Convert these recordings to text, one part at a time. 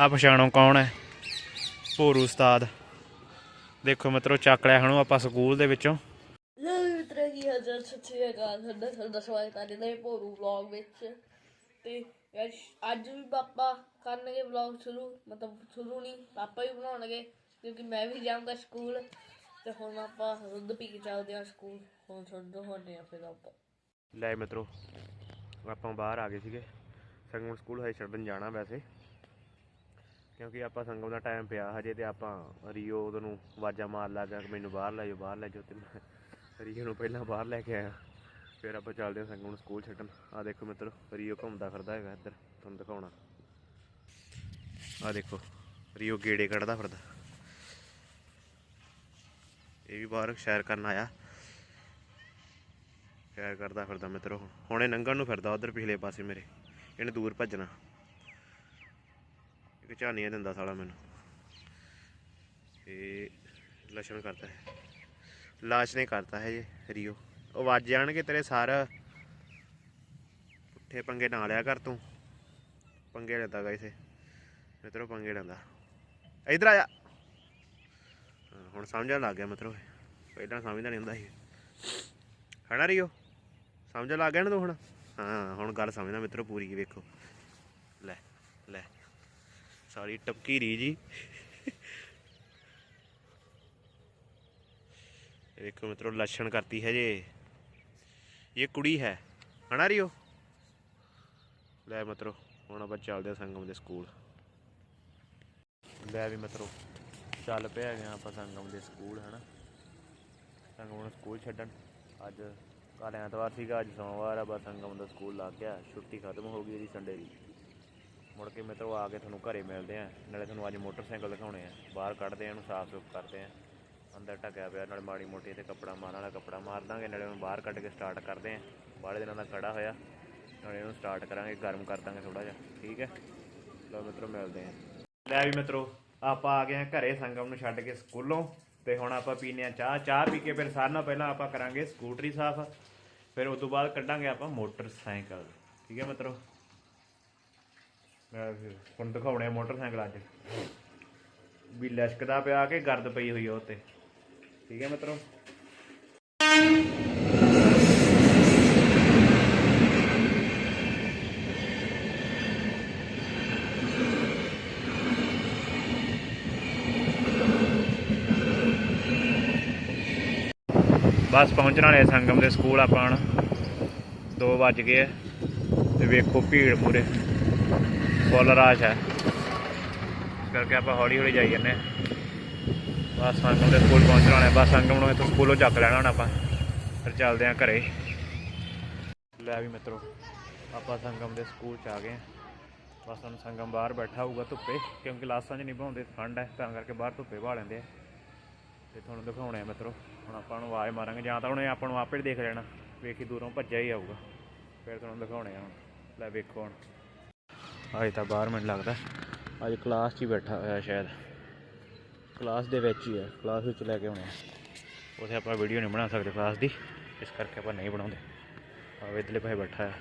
ਆ ਪਛਾਣੋ ਕੌਣ ਹੈ? ਭੋਰੂ ਉਸਤਾਦ। ਦੇਖੋ ਮਿੱਤਰੋ ਚੱਕ ਲਿਆ ਹਣੂ ਆਪਾਂ ਸਕੂਲ ਦੇ ਵਿੱਚੋਂ। ਲੋ ਮਿੱਤਰੋ ਜੀ ਹਜ਼ਰ ਸਤਿ ਸ਼੍ਰੀ ਅਕਾਲ ਤੁਹਾਡਾ ਤੁਹਾਡਾ ਸਵਾਗਤ ਹੈ ਦੇ ਭੋਰੂ ਵਲੌਗ ਵਿੱਚ। ਤੇ ਅੱਜ ਵੀ ਪਾਪਾ ਕਰਨਗੇ ਵਲੌਗ ਸ਼ੁਰੂ। ਮਤਲਬ ਸ਼ੁਰੂ ਨਹੀਂ ਪਾਪਾ ਹੀ ਬਣਾਉਣਗੇ ਕਿਉਂਕਿ ਮੈਂ ਵੀ ਜਾਊਂਗਾ ਸਕੂਲ। ਤੇ ਹੁਣ ਆਪਾਂ ਦੁੱਧ ਪੀ ਕੇ ਚੱਲਦੇ ਹਾਂ ਸਕੂਲ। ਹੁਣ ਛੱਡੋ ਹੁੰਦੇ ਆ ਫਿਰ ਆਪਾਂ ਲੈ ਮਿੱਤਰੋ ਆਪਾਂ ਬਾਹਰ ਆ ਗਏ ਸੀਗੇ। ਸੰਗਮ ਸਕੂਲ ਹਜੇ ਛੱਡਣ ਜਾਣਾ ਵੈਸੇ। ਕਿਉਂਕਿ ਆਪਾਂ ਸੰਗਮ ਦਾ ਟਾਈਮ ਪਿਆ, ਹਜੇ ਤੇ ਆਪਾਂ ਰੀਓ ਉਹਨੂੰ ਨੂੰ ਆਵਾਜ਼ਾਂ ਮਾਰ ਲੱਗਾ ਕਿ ਮੈਨੂੰ ਬਾਹਰ ਲੈ ਜਾਓ, ਬਾਹਰ ਲੈ ਜਾਓ ਤੇ ਮੈਂ ਰੀਓ ਨੂੰ ਪਹਿਲਾਂ ਬਾਹਰ ਲੈ ਕੇ ਆਇਆ। ਫਿਰ ਆਪਾਂ ਚੱਲਦੇ ਹਾਂ ਸੰਗਮ ਨੂੰ ਸਕੂਲ ਛੱਡਣ। ਆ ਦੇਖੋ ਮਿੱਤਰੋ, ਰੀਓ ਘੁੰਮਦਾ ਫਿਰਦਾ ਹੈਗਾ ਇੱਧਰ, ਤੁਹਾਨੂੰ ਦਿਖਾਉਣਾ। ਆ ਦੇਖੋ, ਰੀਓ ਗੇੜੇ ਕੱਢਦਾ ਫਿਰਦਾ। ਇਹ ਵੀ ਬਾਹਰ ਸ਼ੈਰ ਕਰਨ ਆਇਆ। ਸੈਰ ਕਰਦਾ ਫਿਰਦਾ ਮਿੱਤਰੋ, ਹੁਣੇ ਨੰਗਣ ਨੂੰ ਫਿਰਦਾ ਉਧਰ ਪਿਛਲੇ ਪਾਸੇ ਮੇਰੇ, ਇਹਨੇ ਦੂਰ ਭੱਜਣਾ। ਇੱਕ ਝਾਨੀਆਂ ਦਿੰਦਾ ਸਾਲਾ ਮੈਨੂੰ। ਇਹ ਲਛਣ ਕਰਤਾ ਹੈ। ਲਾਸ਼ ਨੇ ਕਰਤਾ ਹੈ ਜੇ, ਰੀਓ। ਉਹ ਵੱਜ ਜਾਣਗੇ ਤੇਰੇ ਸਾਰ। ਪੁੱਠੇ ਪੰਗੇ ਨਾ ਲਿਆ ਕਰ ਤੂੰ। ਪੰਗੇ ਲੈਂਦਾ ਗਾ ਇਸੇ ਮਿੱਤਰੋ ਪੰਗੇ ਲੈਂਦਾ। ਇਧਰ ਆ ਜਾ। ਹੁਣ ਸਮਝਣ ਲੱਗ ਗਿਆ ਮਿੱਤਰੋ ਇਹ। ਪਹਿਲਾਂ ਸਮਝਦਾ ਨਹੀਂ ਹੁੰਦਾ ਸੀ। ਹਣਾ ਰੀਓ? ਸਮਝ ਲੱਗ ਗਿਆ ਨਾ ਤੂੰ ਹੁਣ? ਹਾਂ, ਹੁਣ ਗੱਲ ਸਮਝਦਾ ਮਿੱਤਰੋ ਪੂਰੀ, ਵੇਖੋ। ਲੈ ਲੈ। ਸਾਰੀ ਟਪਕੀ ਰੀ ਜੀ। ਇਹ ਵੇਖੋ ਮਿੱਤਰੋ, ਲੱਛਣ ਕਰਤੀ ਹੈ ਜੇ। ਇਹ ਕੁੜੀ ਹੈ ਹਣਾ ਰੀਓ? ਲੈ ਮਿੱਤਰੋ, ਹੁਣ ਆਪਾਂ ਚੱਲਦੇ ਹਾਂ ਸੰਗਮ ਦੇ ਸਕੂਲ। ਲੈ ਵੀ ਮਿੱਤਰੋ, ਚੱਲ ਪਿਆ ਗਿਆ ਆਪਾਂ ਸੰਗਮ ਦੇ ਸਕੂਲ, ਹਨਾ? ਸੰਗਮ ਨੂੰ ਸਕੂਲ ਛੱਡਣ। ਅੱਜ ਕੱਲ੍ਹ ਐਤਵਾਰ ਸੀਗਾ, ਅੱਜ ਸੋਮਵਾਰ ਆ, ਬਸ ਸੰਗਮ ਦਾ ਸਕੂਲ ਲੱਗ ਗਿਆ। ਛੁੱਟੀ ਖਤਮ ਹੋ ਗਈ ਇਹਦੀ ਸੰਡੇ ਦੀ। ਮੁੜ ਕੇ ਮਿੱਤਰੋ ਆ ਕੇ ਤੁਹਾਨੂੰ ਘਰੇ ਮਿਲਦੇ ਆ। ਨਾਲੇ ਤੁਹਾਨੂੰ ਅੱਜ ਮੋਟਰਸਾਈਕਲ ਦਿਖਾਉਣੇ ਆ। ਬਾਹਰ ਕੱਢਦੇ ਆ ਇਹਨੂੰ ਸਾਫ਼ ਸੁਫ ਕਰਦੇ ਆ। ਅੰਦਰ ਢੱਕਿਆ ਪਿਆ, ਨਾਲੇ ਮਾੜੀ ਮੋਟੀ ਤੇ ਕੱਪੜਾ ਮਾਰਨ ਵਾਲਾ ਕੱਪੜਾ ਮਾਰ ਦਾਂਗੇ, ਨਾਲੇ ਉਹਨੂੰ ਬਾਹਰ ਕੱਢ ਕੇ ਸਟਾਰਟ ਕਰਦੇ ਆ। ਬਾਹਲੇ ਦਿਨਾਂ ਦਾ ਖੜਾ ਹੋਇਆ, ਨਾਲੇ ਇਹਨੂੰ ਸਟਾਰਟ ਕਰਾਂਗੇ, ਗਰਮ ਕਰ ਦਾਂਗੇ ਥੋੜਾ ਜਿਹਾ। ਠੀਕ ਹੈ? ਲਓ ਮਿੱਤਰੋ ਮਿਲਦੇ ਆ। ਲੈ ਵੀ ਮਿੱਤਰੋ, ਆਪਾਂ ਆ ਗਏ ਹਾਂ ਘਰੇ ਸੰਗਮ ਨੂੰ ਛੱਡ ਕੇ ਸਕੂਲੋਂ। ਤੇ ਹੁਣ ਆਪਾਂ ਪੀਨੇ ਆ ਚਾਹ। ਚਾਹ ਪੀ ਕੇ ਫਿਰ ਸਾਰਿਆਂ ਨਾਲ ਪਹਿਲਾਂ ਆਪਾਂ ਕਰਾਂਗੇ ਸਕੂਟਰੀ ਸਾਫ਼। ਫਿਰ ਉਸ ਤੋਂ ਬਾਅਦ ਕੱਢਾਂਗੇ ਆਪਾਂ ਮੋਟਰਸਾਈਕਲ। ਠੀਕ ਹੈ ਮਿੱਤਰੋ? ਹੁਣ ਦਿਖਾਉਣੇ ਆ ਮੋਟਰਸਾਈਕਲ ਅੱਜ। ਵੀ ਲਸ਼ਕਦਾ ਪਿਆ ਕਿ ਗਰਦ ਪਈ ਹੋਈ ਆ ਉੱਤੇ। ਠੀਕ ਹੈ ਮਿੱਤਰੋ? ਬਸ ਪਹੁੰਚਣ ਵਾਲੇ ਸੰਗਮ ਦੇ ਸਕੂਲ ਆਪਾਂ ਹੁਣ 2 ਵੱਜ ਗਏ ਤੇ ਵੇਖੋ ਭੀੜ ਪੂਰੇ ਫੁੱਲ ਰਾਸ਼ ਹੈ। ਇਸ ਕਰਕੇ ਆਪਾਂ ਹੌਲੀ ਹੌਲੀ ਜਾਈ ਜੰਨੇ ਬਸ ਸੰਗਮ ਦੇ ਸਕੂਲ ਪਹੁੰਚਣਾ ਵਾਲੇ ਆ। ਬਸ ਸੰਗਮ ਨੂੰ ਇੱਥੋਂ ਸਕੂਲੋਂ ਚੱਕ ਲੈਣਾ ਹੁਣ ਆਪਾਂ। ਫਿਰ ਚੱਲਦੇ ਆਂ ਘਰੇ। ਲੈ ਵੀ ਮਿੱਤਰੋ, ਆਪਾਂ ਸੰਗਮ ਦੇ ਸਕੂਲ ਚ ਆ ਗਏ ਆਂ। ਬਸ ਹੁਣ ਸੰਗਮ ਬਾਹਰ ਬੈਠਾ ਹੋਊਗਾ ਧੁੱਪੇ, ਕਿਉਂਕਿ ਕਲਾਸਾਂ 'ਚ ਨਹੀਂ ਬਹਾਉਂਦੇ ਠੰਡ ਹੈ, ਤਾਂ ਕਰਕੇ ਬਾਹਰ ਧੁੱਪੇ ਬਹਾ ਲੈਂਦੇ ਆ। ਤੇ ਤੁਹਾਨੂੰ ਦਿਖਾਉਣੇ ਆ ਮਿੱਤਰੋ, ਹੁਣ ਆਪਾਂ ਨੂੰ ਆਵਾਜ਼ ਮਾਰਾਂਗੇ। ਜਾਂ ਤਾਂ ਉਹਨੇ ਆਪਾਂ ਨੂੰ ਆਪੇ ਦੇਖ ਲੈਣਾ, ਵੇਖੀ ਦੂਰੋਂ ਭੱਜਿਆ ਹੀ ਆਊਗਾ। ਫਿਰ ਤੁਹਾਨੂੰ ਦਿਖਾਉਣੇ ਆ ਹੁਣ। ਲੈ ਵੇਖੋ ਹੁਣ। ਅੱਜ ਤਾਂ ਬਾਹਰ ਮੈਨੂੰ ਲੱਗਦਾ। ਅੱਜ ਕਲਾਸ 'ਚ ਹੀ ਬੈਠਾ ਹੋਇਆ ਸ਼ਾਇਦ। ਕਲਾਸ ਦੇ ਵਿੱਚ ਹੀ ਹੈ। ਕਲਾਸ ਵਿੱਚ ਲੈ ਕੇ ਆਉਣੇ। ਆ ਉਥੇ ਆਪਾਂ ਵੀਡੀਓ ਨਹੀਂ ਬਣਾ ਸਕਦੇ ਕਲਾਸ ਦੀ। ਇਸ ਕਰਕੇ ਆਪਾਂ ਨਹੀਂ ਬਣਾਉਂਦੇ। ਆ ਇਧਰਲੇ ਪਾਸੇ ਬੈਠਾ ਹੈ।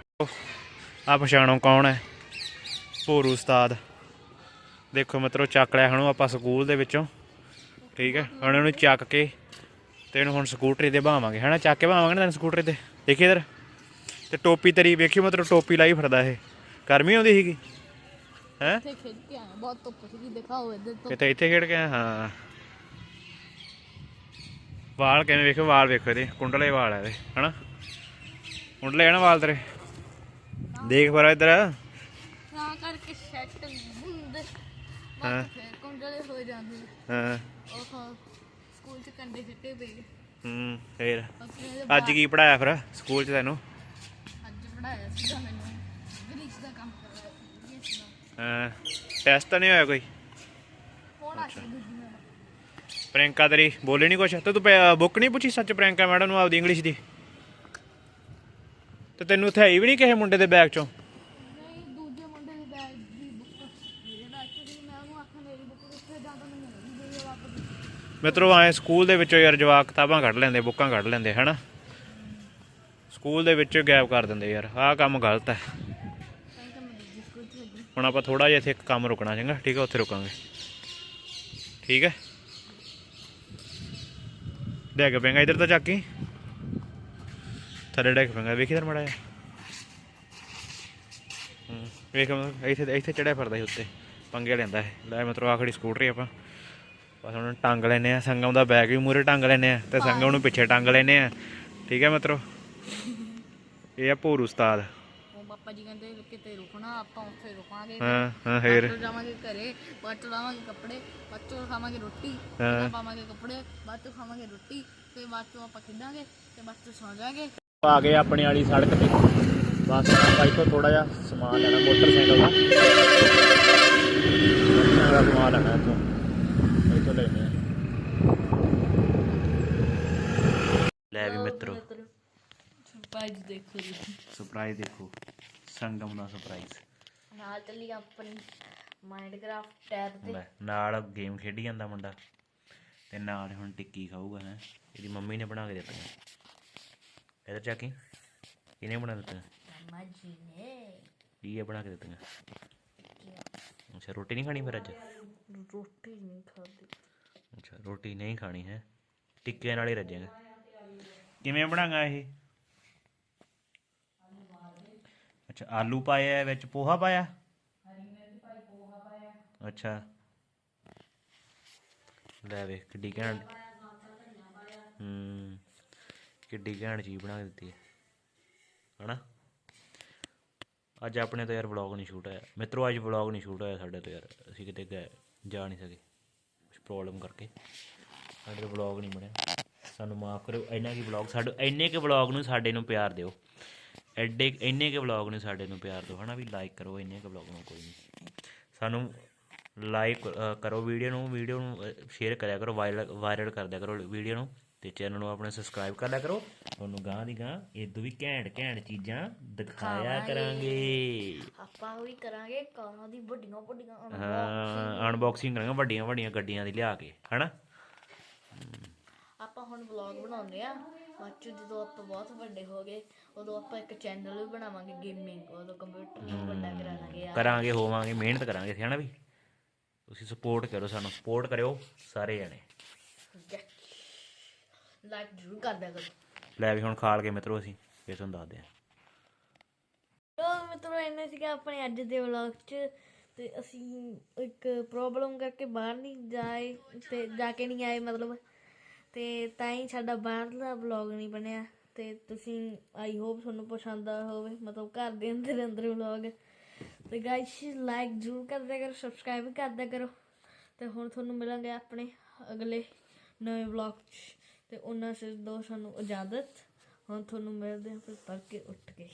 ਆ ਪਛਾਣੋ ਕੌਣ ਹੈ? ਭੋਰੂ ਉਸਤਾਦ। ਦੇਖੋ ਮਿੱਤਰੋ, ਚੱਕ ਲਿਆ ਹਣੂ ਆਪਾਂ ਸਕੂਲ ਦੇ ਵਿੱਚੋਂ। ਠੀਕ ਹੈ? ਹੁਣ ਇਹਨੂੰ ਚੱਕ ਕੇ ਤੇ ਇਹਨੂੰ ਹੁਣ ਸਕੂਟਰੀ ਤੇ ਭਾਵਾਂਗੇ। ਹਨਾ ਚੱਕ ਕੇ ਭਾਵਾਂਗੇ ਨਾ ਤੈਨੂੰ ਸਕੂਟਰੀ ਤੇ। ਦੇਖੀ ਇਧਰ। ਤੇ ਟੋਪੀ ਤੇਰੀ ਵੇਖੀ ਮਤਲਬ ਟੋਪੀ ਲਾਈ ਫਿਰਦਾ ਇਹ। ਗਰਮੀ ਆਉਂਦੀ ਸੀਗੀ। ਹੈ? ਇੱਥੇ ਖੇਡ ਕੇ ਆਇਆ ਬਹੁਤ ਧੁੱਪ ਸੀਗੀ ਦਿਖਾਓ ਇੱਧਰ ਤੋਂ। ਕਿਤੇ ਇੱਥੇ ਖੇਡ ਕੇ ਆਇਆ? ਹਾਂ। ਵਾਲ ਕਿਵੇਂ ਵੇਖੋ ਵਾਲ ਵੇਖੋ ਇਹਦੇ ਕੁੰਡਲੇ ਵਾਲ ਆ ਇਹਦੇ ਹਨਾ? ਕੁੰਡਲੇ ਆ ਨਾ ਵਾਲ ਤੇਰੇ? ਦੇਖ ਪਰ ਇੱਧਰ। ਤਾਂ ਕਰਕੇ ਸੈੱਟ ਹੁੰਦੇ। ਹਾਂ। ਕੁੰਡਲੇ ਹੋ ਜਾਂਦੇ। ਹਾਂ। ਉਹ ਸਕੂਲ ਚ ਕੰਡੇ ਸਿੱਟੇ ਪਏ। ਹੂੰ ਫੇਰ। ਅੱਜ ਕੀ ਪੜਾਇਆ ਫਿਰ ਸਕੂਲ 'ਚ ਤੈਨੂੰ? ਅੱਜ ਪੜਾਇਆ ਸੀਗਾ ਮੈਨੂੰ ਗ੍ਰੀਸ ਦਾ ਕੰਮ ਕਰਵਾਇਆ ਸੀ ਗ੍ਰੀਸ ਦਾ ਹਾਂ ਟੈਸਟ ਤਾਂ ਨਹੀਂ ਹੋਇਆ ਕੋਈ? ਪ੍ਰਿੰਕਾ ਤੇਰੀ ਬੋਲੇ ਨਹੀਂ ਕੁਛ? ਤੇ ਤੂੰ ਬੁੱਕ ਨਹੀਂ ਪੁੱਛੀ ਸੱਚ ਪ੍ਰਿੰਕਾ ਮੈਡਮ ਨੂੰ ਆਪਦੀ ਇੰਗਲਿਸ਼ ਦੀ? ਤੇ ਤੈਨੂੰ ਉੱਥੇ ਆਈ ਵੀ ਨਹੀਂ ਕਿਸੇ ਮੁੰਡੇ ਦੇ ਬੈਗ ਚੋਂ? ਮਿੱਤਰੋ ਆਏ ਸਕੂਲ ਦੇ ਵਿੱਚੋਂ ਯਾਰ ਜਵਾਕ ਕਿਤਾਬਾਂ ਕੱਢ ਲੈਂਦੇ ਬੁੱਕਾਂ ਕੱਢ ਲੈਂਦੇ ਹਨਾ? ਸਕੂਲ ਦੇ ਵਿੱਚ ਗਾਇਬ ਕਰ ਦਿੰਦੇ ਯਾਰ ਆਹ ਕੰਮ ਗਲਤ ਹੈ ਤਾਂ ਹੀ ਤਾਂ ਮੈਂ ਦੂਜੀ ਸਕੂਲ ਚ ਲੱਗੀ ਹੁਣ ਆਪਾਂ ਥੋੜਾ ਜਿਹਾ ਇੱਥੇ ਇੱਕ ਕੰਮ ਰੁਕਣਾ ਚੰਗਾ, ਠੀਕ ਹੈ ਉੱਥੇ ਰੁਕਾਂਗੇ। ਠੀਕ ਹੈ ਡੈਗ ਪੈਂਗਾ ਇਧਰ ਤਾਂ ਚੱਕ ਹੀ ਥੱਲੇ ਡੈਗ ਪੈਂਗਾ ਵੇਖੀ ਇਧਰ ਮੜਾ ਹੂੰ, ਵੇਖ ਮਤਲਬ ਇੱਥੇ ਇੱਥੇ ਚੜਿਆ ਫਿਰਦਾ ਸੀ ਉੱਤੇ, ਪੰਗੇ ਲੈਂਦਾ ਹੈ ਲੈ ਮਤਲਬ ਆਖੜੀ ਸਕੂਟਰੀ ਆਪਾਂ। ਬਸ ਹੁਣ ਟੰਗ ਲੈਨੇ ਆ, ਸੰਗਮ ਦਾ ਬੈਗ ਵੀ ਮੂਰੇ ਟੰਗ ਲੈਨੇ ਆ, ਤੇ ਸੰਗਮ ਨੂੰ ਪਿੱਛੇ ਟੰਗ ਲੈਨੇ ਆ। ਠੀਕ ਹੈ ਮਤਲਬ? ਇਹ ਆ ਭੋਰ ਉਸਤਾਦ। ਪਾਪਾ ਜੀ ਕਹਿੰਦੇ ਕਿਤੇ ਰੁਕਣਾ ਆਪਾਂ ਉੱਥੇ ਰੁਕਾਂਗੇ ਹਾਂ ਹਾਂ ਫੇਰ ਬਾਅਦ ਚੋਂ ਜਾਵਾਂਗੇ ਘਰੇ ਬਾਅਦ ਚੋਂ ਲਾਵਾਂਗੇ ਕੱਪੜੇ ਬਾਅਦ ਚੋਂ ਖਾਵਾਂਗੇ ਰੋਟੀ ਹਾਂ। ਪਾਵਾਂਗੇ ਕੱਪੜੇ ਬਾਅਦ ਚੋਂ ਖਾਵਾਂਗੇ ਰੋਟੀ ਤੇ ਬਾਅਦ ਚੋਂ ਆਪਾਂ ਖੇਡਾਂਗੇ ਤੇ ਬਾਅਦ ਚੋਂ ਸੌਂ ਜਾਾਂਗੇ ਆ ਗਏ ਆਪਣੀ ਵਾਲੀ ਸੜਕ ਤੇ। ਬਸ ਆਪਾਂ ਇੱਥੋਂ ਥੋੜਾ ਜਿਹਾ ਸਮਾਨ ਲੈਣਾ ਮੋਟਰਸਾਈਕਲ ਦਾ। ਮੋਟਰਸਾਈਕਲ ਦਾ ਸਮਾਨ ਲੈਣਾ ਇੱਥੋਂ। ਇੱਥੋਂ ਲੈਣੇ ਲੈ ਵੀ ਮਿੱਤਰੋ। ਸਰਪ੍ਰਾਈਜ਼ ਦੇਖੋ ਜੀ। ਸਰਪ੍ਰਾਈਜ਼ ਦੇਖੋ। ਸੰਗਮ ਦਾ ਸਰਪ੍ਰਾਈਜ਼ ਨਾਲ ਚੱਲੀ ਆਪਣੀ ਮਾਈਂਡਕ੍ਰਾਫਟ ਟੈਬ ਤੇ। ਲੈ ਨਾਲ ਗੇਮ ਖੇਡੀ ਜਾਂਦਾ ਮੁੰਡਾ। ਤੇ ਨਾਲ ਹੁਣ ਟਿੱਕੀ ਖਾਊਗਾ ਹੈ। ਇਹਦੀ ਮੰਮੀ ਨੇ ਬਣਾ ਕੇ ਦਿੱਤਾ ਇਹਦਾ ਚਾਕੀ ਇਹਨੇ ਬਣਾ ਦਿੱਤਾ ਮਾਮਾ ਜੀ ਨੇ। ਕੀ ਇਹ ਬਣਾ ਕੇ ਦਿੱਤੀਆਂ। ਅੱਛਾ ਰੋਟੀ ਨਹੀਂ ਖਾਣੀ ਫਿਰ ਅੱਜ? ਰੋਟੀ ਨਹੀਂ ਖਾਦੀ ਅੱਛਾ ਰੋਟੀ ਨਹੀਂ ਖਾਣੀ ਹੈ। ਟਿੱਕੇ ਨਾਲ ਹੀ ਰੱਜੇਗਾ। ਕਿਵੇਂ ਬਣਾਗਾ ਇਹ? ਅੱਛਾ ਆਲੂ ਪਾਇਆ ਹੈ, ਵਿੱਚ ਪੋਹਾ ਪਾਇਆ? ਅੱਛਾ। ਲੈ ਵੇ ਕਿੱਡੀ ਘੈਂਟ। ਹੂੰ ਕਿੱਡੀ ਘੈਂਟ ਚੀਜ਼ ਬਣਾ ਕੇ ਦਿੱਤੀ ਹੈ ਹਨਾ? ਅੱਜ ਆਪਣੇ ਤੋਂ ਯਾਰ ਵਲੌਗ ਨਹੀਂ ਸ਼ੂਟ ਹੋਇਆ। ਮਿੱਤਰੋ ਅੱਜ ਵਲੌਗ ਨਹੀਂ ਸ਼ੂਟ ਹੋਇਆ ਸਾਡੇ ਤੋਂ ਯਾਰ। ਅਸੀਂ ਕਿਤੇ ਗਏ ਜਾ ਨਹੀਂ ਸਕੇ। ਕੁਛ ਪ੍ਰੋਬਲਮ ਕਰਕੇ। ਸਾਡੇ ਤੋਂ ਵਲੌਗ ਨਹੀਂ ਬਣਿਆ। ਸਾਨੂੰ ਮਾਫ ਕਰੋ ਇੰਨਾ ਕੀ ਵਲੌਗ ਸਾਡੇ ਇੰਨੇ ਕੇ ਵਲੌਗ ਨੂੰ ਸਾਡੇ ਨੂੰ ਪਿਆਰ ਦਿਓ। ਐਡੇ ਇੰਨੇ ਕੇ ਵਲੌਗ ਨੂੰ ਸਾਡੇ ਨੂੰ ਪਿਆਰ ਦਿਓ ਹਨਾ ਵੀ ਲਾਈਕ ਕਰੋ ਇੰਨੇ ਕੇ ਵਲੌਗ ਨੂੰ ਕੋਈ ਨਹੀਂ ਸਾਨੂੰ ਲਾਈਕ ਕਰੋ ਵੀਡੀਓ ਨੂੰ ਵੀਡੀਓ ਨੂੰ ਸ਼ੇਅਰ ਕਰਿਆ ਕਰੋ ਵਾਇਰਲ ਵਾਇਰਲ ਕਰ ਦਿਆ ਕਰੋ ਵੀਡੀਓ ਨੂੰ ਤੇ ਚੈਨਲ ਨੂੰ ਆਪਣੇ ਸਬਸਕ੍ਰਾਈਬ ਕਰ ਲਿਆ ਕਰੋ। ਤੁਹਾਨੂੰ ਗਾਂ ਦੀ ਗਾਂ ਇਦੋਂ ਵੀ ਘੈਂਟ ਘੈਂਟ ਚੀਜ਼ਾਂ ਦਿਖਾਇਆ ਕਰਾਂਗੇ। ਆਪਾਂ ਵੀ ਕਰਾਂਗੇ ਕਾਰਾਂ ਦੀ ਵੱਡੀਆਂ ਵੱਡੀਆਂ ਅਨਬਾਕਸਿੰਗ ਕਰਾਂਗੇ ਵੱਡੀਆਂ ਵੱਡੀਆਂ ਗੱਡੀਆਂ ਦੀ ਲਿਆ ਕੇ ਹਨਾ? ਆਪਾਂ ਹੁਣ ਵਲੌਗ ਬਣਾਉਂਦੇ ਆ। ਬਾਅਦ ਚ ਜਦੋਂ ਆਪਾਂ ਬਹੁਤ ਵੱਡੇ ਹੋ ਗਏ ਉਦੋਂ ਆਪਾਂ ਇੱਕ ਚੈਨਲ ਵੀ ਬਣਾਵਾਂਗੇ ਗੇਮਿੰਗ ਉਦੋਂ ਕੰਪਿਊਟਰ ਨੂੰ ਵੱਡਾ ਕਰਾ ਲਾਂਗੇ ਯਾਰ। ਕਰਾਂਗੇ ਹੋਵਾਂਗੇ ਮਿਹਨਤ ਕਰਾਂਗੇ ਇੱਥੇ ਹਨਾ ਵੀ? ਤੁਸੀਂ ਸਪੋਰਟ ਕਰੋ ਸਾਨੂੰ ਸਪੋਰਟ ਕਰਿਓ ਸਾਰੇ ਜਣੇ। ਲਾਈਕ ਜ਼ਰੂਰ ਕਰ ਦਿਆ ਕਰੋ। ਲੈ ਵੀ ਹੁਣ ਖਾਲ ਕੇ ਮਿੱਤਰੋ ਅਸੀਂ ਫੇਰ ਤੁਹਾਨੂੰ ਦੱਸਦੇ ਹਾਂ। ਲੋ ਮਿੱਤਰੋ ਇੰਨੇ ਸੀਗਾ ਆਪਣੇ ਅੱਜ ਦੇ ਵਲੌਗ 'ਚ। ਤੇ ਅਸੀਂ ਇੱਕ ਪ੍ਰੋਬਲਮ ਕਰਕੇ ਬਾਹਰ ਨਹੀਂ ਜਾਏ ਤੇ ਜਾ ਕੇ ਨਹੀਂ ਆਏ ਮਤਲਬ ਤੇ ਤਾਂ ਹੀ ਸਾਡਾ ਬਾਹਰਲਾ ਵਲੌਗ ਨਹੀਂ ਬਣਿਆ। ਤੇ ਤੁਸੀਂ ਆਈ ਹੋਪ ਤੁਹਾਨੂੰ ਪਸੰਦ ਆਇਆ ਹੋਵੇ। ਮਤਲਬ ਘਰ ਦੇ ਅੰਦਰ ਅੰਦਰ ਵਲੌਗ ਤੇ ਗਾਇਸ ਲਾਈਕ ਜ਼ਰੂਰ ਕਰ ਦਿਆ ਕਰੋ ਸਬਸਕ੍ਰਾਈਬ ਵੀ ਕਰ। ਦਿਆ ਕਰੋ ਤੇ ਹੁਣ ਤੁਹਾਨੂੰ ਮਿਲਾਂਗੇ ਆਪਣੇ ਅਗਲੇ ਨਵੇਂ ਵਲੌਗ 'ਚ। ਤੇ ਉਹਨਾਂ ਸਿਰ ਦੋ ਸਾਨੂੰ ਇਜਾਜ਼ਤ। ਹੁਣ ਤੁਹਾਨੂੰ ਮਿਲਦੇ ਹਾਂ ਫਿਰ ਤੜਕੇ ਉੱਠ ਕੇ।